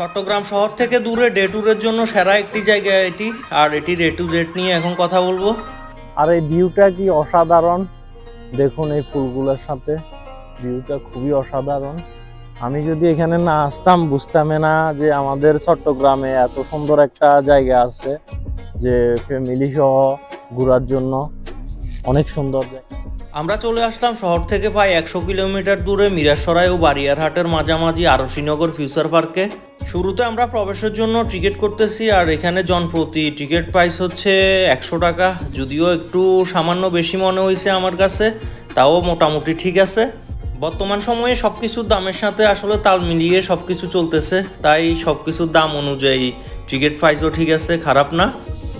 চট্টগ্রাম শহর থেকে দূরে ডে ট্যুরের জন্য সেরা একটি জায়গা এটি, আর এটি ডে টু জেড নিয়ে এখন কথা বলব। আর এই ভিউটা কি অসাধারণ? দেখুন এই ফুলগুলোর সাথে। ভিউটা খুবই অসাধারণ। আমি যদি এখানে না আসতাম বুঝতামই না যে আমাদের চট্টগ্রামে এত সুন্দর একটা জায়গা আছে, যে ফ্যামিলি সহ ঘোরার জন্য। অনেক সুন্দর আমরা চলে আসলাম শহর থেকে প্রায় একশো কিলোমিটার দূরে মিরাসরাই ও বারিয়ারহাটের মাঝামাঝি আরশিনগর ফিউচার পার্কে। শুরুতে আমরা প্রবেশের জন্য টিকিট করতেছি, আর এখানে জনপ্রতি টিকিট প্রাইস হচ্ছে একশো টাকা। যদিও একটু সামান্য বেশি মনে হয়েছে আমার কাছে, তাও মোটামুটি ঠিক আছে। বর্তমান সময়ে সব কিছুর দামের সাথে আসলে তাল মিলিয়ে সব কিছু চলতেছে, তাই সব কিছুর দাম অনুযায়ী টিকিট প্রাইসও ঠিক আছে, খারাপ না।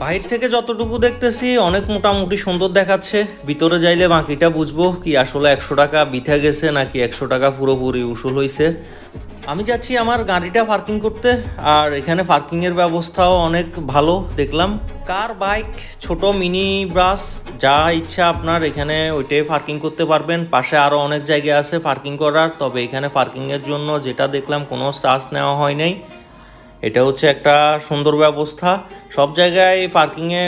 বাহির থেকে যতটুকু দেখতেছি, অনেক মোটামুটি সুন্দর দেখাচ্ছে। ভিতরে যাইলে বাকিটা বুঝব কি আসলে একশো টাকা বিথা গেছে নাকি একশো টাকা পুরোপুরি উসুল হয়েছে আমি যাচ্ছি আমার গাড়িটা পার্কিং করতে, আর এখানে পার্কিংয়ের ব্যবস্থাও অনেক ভালো, দেখলাম। কার বাইক ছোট মিনি ব্রাস যা ইচ্ছা আপনার এখানে ওইটাই পার্কিং করতে পারবেন। পাশে আরও অনেক জায়গা আছে পার্কিং করার, তবে এখানে পার্কিংয়ের জন্য যেটা দেখলাম কোনো চার্জ নেওয়া হয় নাই। এটা হচ্ছে একটা সুন্দর ব্যবস্থা। সব জায়গায় পার্কিংয়ে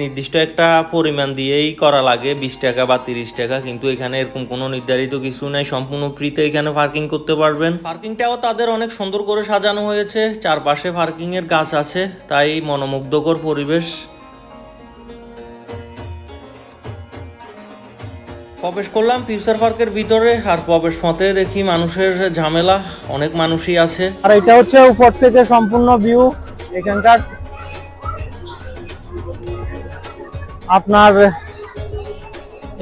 নির্দিষ্ট একটা পরিমাণ দিয়েই করা লাগে, বিশ টাকা বা তিরিশ টাকা, কিন্তু এখানে এরকম কোনো নির্ধারিত কিছু নাই। সম্পূর্ণ ফ্রিতে এখানে পার্কিং করতে পারবেন। পার্কিংটাও তাদের অনেক সুন্দর করে সাজানো হয়েছে। চারপাশে পার্কিংয়ের গাছ আছে, তাই মনোমুগ্ধকর পরিবেশ। প্রবেশ করলাম, ফিউচার পার্কের ভিতরে, আর প্রবেশ মতে দেখি মানুষের ঝামেলা, অনেক মানুষই আছে। আর এটা হচ্ছে উপর থেকে সম্পূর্ণ ভিউ এখানকার আপনার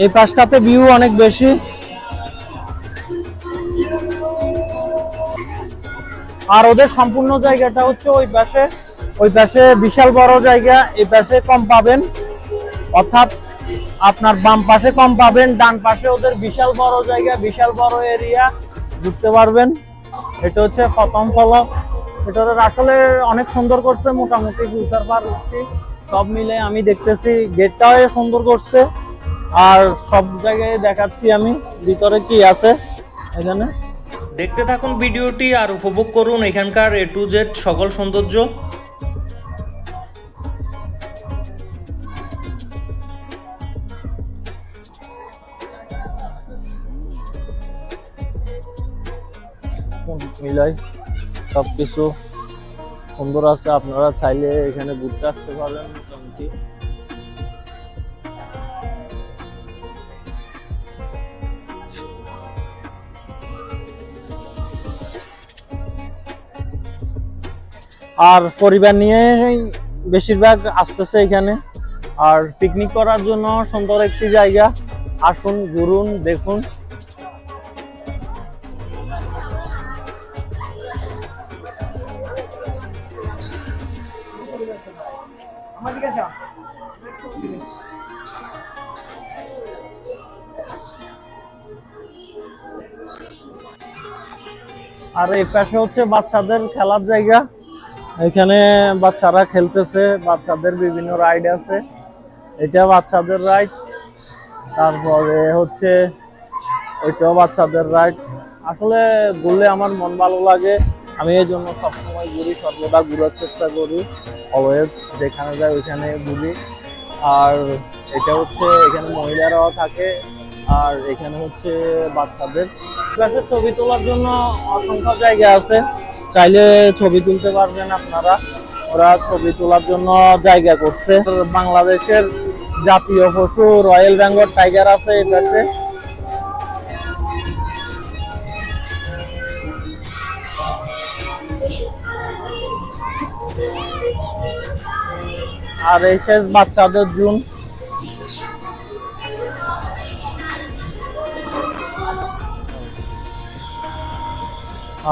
এই পাশটাতে ভিউ অনেক বেশি। আর ওদের সম্পূর্ণ জায়গাটা হচ্ছে ওই পাশে ওই পাশে বিশাল বড় জায়গা, এই পাশে কম পাবেন। অর্থাৎ আপনার বাম পাশে কম পাবেন, ডান পাশে ওদের বিশাল বড় জায়গা, বিশাল বড় এরিয়া ঢুকতে পারবেন? এটা হচ্ছে প্রথম ফলক। এটা আসলে অনেক সুন্দর করছে, মোটামুটি ফিউচার পার্কটি সব মিলে আমি দেখতেছি গেটটাও সুন্দর করছে। আর সব জায়গায় দেখাচ্ছি আমি, ভিতরে কি আছে এখানে? দেখতে থাকুন ভিডিওটি আর উপভোগ করুন এখানকার এ টু জেড সকল সৌন্দর্য। মিলাই সব কিছু সুন্দর আছে। আপনারা চাইলে এখানে ঘুরতে আসতে পারেন মোটামুটি। আর পরিবার নিয়ে বেশিরভাগ আসতেছে এখানে। আর পিকনিক করার জন্য সুন্দর একটি জায়গা। আসুন, ঘুরুন, দেখুন। আর এই পাশে হচ্ছে বাচ্চাদের খেলার জায়গা। এখানে বাচ্চারা খেলতেছে, বাচ্চাদের বিভিন্ন রাইড আছে। এটা বাচ্চাদের রাইড তারপরে হচ্ছে ওইটাও বাচ্চাদের রাইড আসলে ঘুরলে আমার মন ভালো লাগে। আমি এই জন্য সবসময় ঘুরি, সর্বদা ঘুরার চেষ্টা করি অলওয়েজ যেখানে যাই ওইখানে ঘুরি। আর এটা হচ্ছে, এখানে মহিলারাও থাকে, আর এখানে হচ্ছে বাচ্চাদের। পাশে ছবি তোলার জন্য অসংখ্য জায়গা আছে। চাইলে ছবি তুলতে পারবেন আপনারা। ওরা ছবি তোলার জন্য জায়গা করছে। বাংলাদেশের জাতীয় পশু রয়্যাল বেঙ্গল টাইগার আছে এই আর এই শেষ বাচ্চাদের জুন।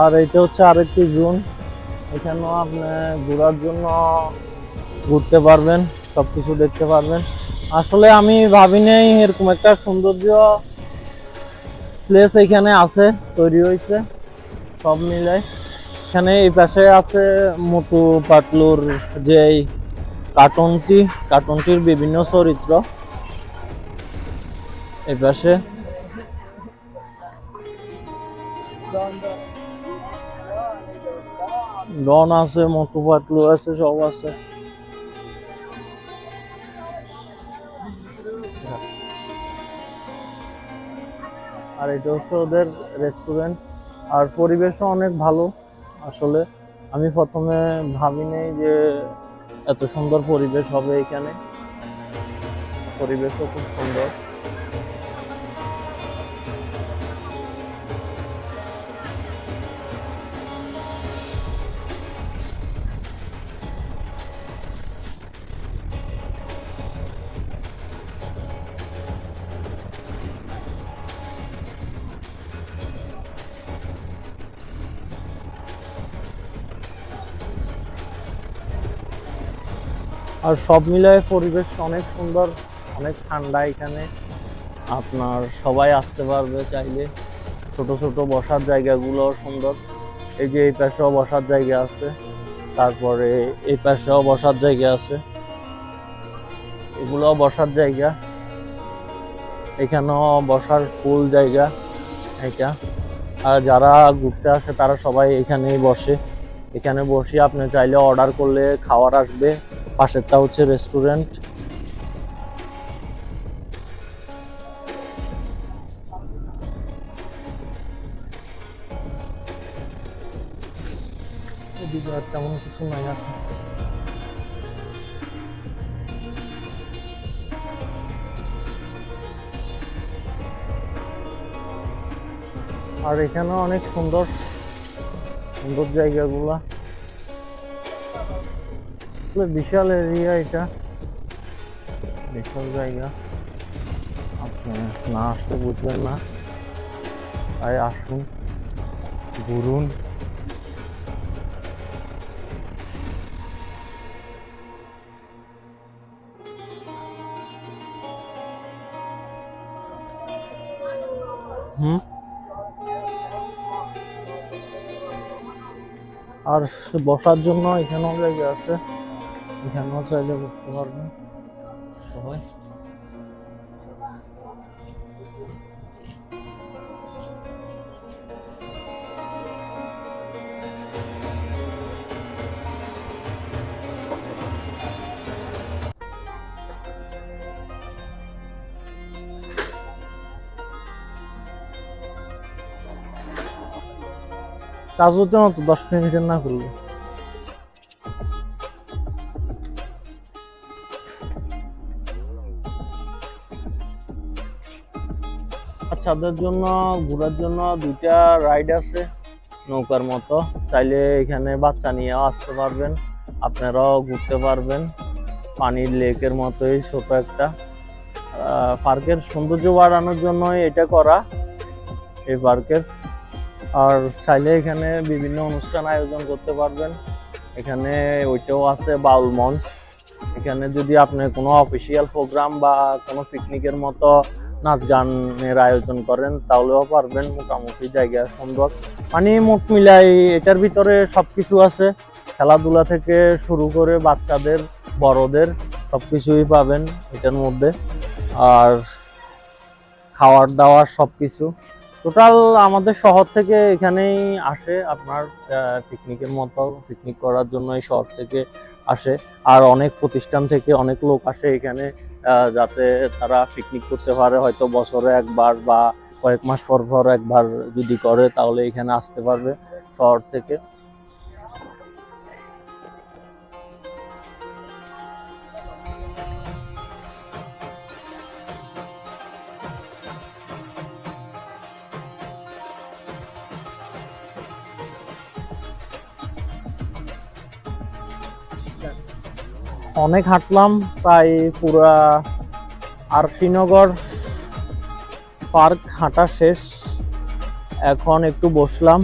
আর এইটা হচ্ছে আরেকটি জুন। এখানেও আপনি ঘোরার জন্য ঘুরতে পারবেন, সবকিছু দেখতে পারবেন। আসলে আমি ভাবি এরকম একটা সৌন্দর্য প্লেস এখানে আছে, তৈরি হয়েছে, সব মিলাই এখানে এই পাশে আছে মোটু, পাতলুর যে কার্টুনটি কার্টুনটির বিভিন্ন চরিত্র। এই পাশে ডন আছে, মোটু, পাতলু আছে, সব আছে। আর এটা হচ্ছে ওদের রেস্টুরেন্ট আর পরিবেশও অনেক ভালো। আসলে আমি প্রথমে ভাবিনি যে এত সুন্দর পরিবেশ হবে এখানে। পরিবেশও খুব সুন্দর। আর সব মিলায় পরিবেশ অনেক সুন্দর, অনেক ঠান্ডা এখানে। আপনার সবাই আসতে পারবে চাইলে। ছোট ছোট বসার জায়গাগুলো সুন্দর। এই যে এই পাশেও বসার জায়গা আছে। তারপরে এই পাশেও বসার জায়গা আছে। এগুলো বসার জায়গা। এখানেও বসার ফুল জায়গা। এটা আর যারা ঘুরতে আসে তারা সবাই এখানেই বসে। এখানে বসে আপনি চাইলে অর্ডার করলে খাওয়ার আসবে। পাশেরটা হচ্ছে রেস্টুরেন্ট তেমন কিছু নাই আর এখানেও অনেক সুন্দর সুন্দর জায়গাগুলা। আসলে বিশাল এরিয়া এটা। বিশাল জায়গা। আপনি না আসতে বুঝবেন না। তাই আসুন, ঘুরুন। আর বসার জন্য এখানেও জায়গা আছে। এখানেও চাইলে বসতে পারবেন। সবাই কাজ হচ্ছে না তো দশ মিনিটের না করলে। বাচ্চাদের জন্য, ঘোরার জন্য দুইটা রাইড আছে, নৌকার মতো। চাইলে এখানে বাচ্চা নিয়েও আসতে পারবেন, আপনারাও ঘুরতে পারবেন। পানির লেকের মতোই ছোট একটা। পার্কের সৌন্দর্য বাড়ানোর জন্য এটা করা এই পার্কের। আর চাইলে এখানে বিভিন্ন অনুষ্ঠান আয়োজন করতে পারবেন। এখানে ওইটাও আছে বাউল মঞ্চ এখানে যদি আপনি কোনো অফিসিয়াল প্রোগ্রাম বা কোনো পিকনিকের মতো নাচ গানের আয়োজন করেন, তাহলেও পারবেন, মোটামুটি জায়গা সুন্দর মানে মোট মিলাই এটার ভিতরে সবকিছু আছে। খেলাধুলা থেকে শুরু করে বাচ্চাদের, বড়দের, সবকিছুই পাবেন এটার মধ্যে। আর খাওয়ার দাওয়ার সবকিছু। টোটাল আমাদের শহর থেকে এখানেই আসে আপনার পিকনিকের মতো পিকনিক করার জন্য এই শহর থেকে আসে আর অনেক প্রতিষ্ঠান থেকে অনেক লোক আসে এখানে যাতে তারা পিকনিক করতে পারে। হয়তো বছরে একবার বা কয়েক মাস পর পর একবার যদি করে তাহলে এখানে আসতে পারবে শহর থেকে। অনেক হাঁটলাম, প্রায় পুরা আর শ্রীনগর পার্ক হাঁটা শেষ। এখন একটু বসলাম,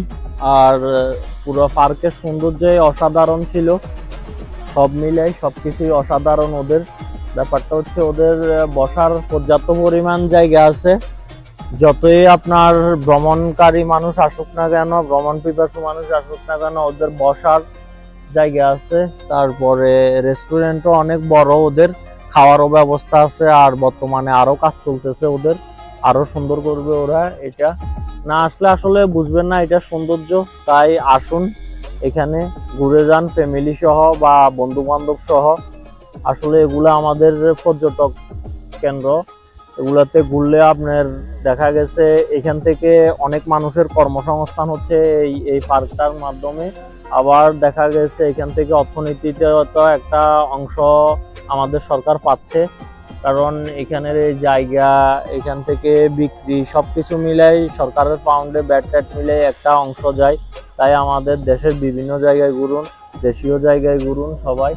আর পুরো পার্কের সৌন্দর্য অসাধারণ ছিল। সব মিলাই সব কিছুই অসাধারণ ওদের। ব্যাপারটা হচ্ছে ওদের বসার পর্যাপ্ত পরিমাণ জায়গা আছে। যতই আপনার ভ্রমণকারী মানুষ আসুক না কেন, ভ্রমণ পিপাসু মানুষ আসুক না কেন, ওদের বসার জায়গা আছে, তারপরে রেস্টুরেন্টও অনেক বড় ওদের, খাওয়ারও ব্যবস্থা আছে, আর বর্তমানে আরও কাজ চলতেছে ওদের, আরও সুন্দর করবে ওরা এটা। না আসলে আসলে বুঝবেন না, এটা সৌন্দর্য, তাই আসুন, এখানে ঘুরে যান ফ্যামিলি সহ বা বন্ধু বান্ধব সহ। আসলে এগুলো আমাদের পর্যটক কেন্দ্র। এগুলাতে ঘুরলে আপনার দেখা গেছে এখান থেকে অনেক মানুষের কর্মসংস্থান হচ্ছে এই এই পার্কটার মাধ্যমে। আবার দেখা গেছে এখান থেকে অর্থনীতিতে একটা অংশ আমাদের সরকার পাচ্ছে। কারণ এখানের এই জায়গা, এখান থেকে বিক্রি সবকিছু মিলাই সরকারের পাউন্ডে ব্যাট ট্যাট মিলে একটা অংশ যায়। তাই আমাদের দেশের বিভিন্ন জায়গায় ঘুরুন, দেশীয় জায়গায় ঘুরুন সবাই।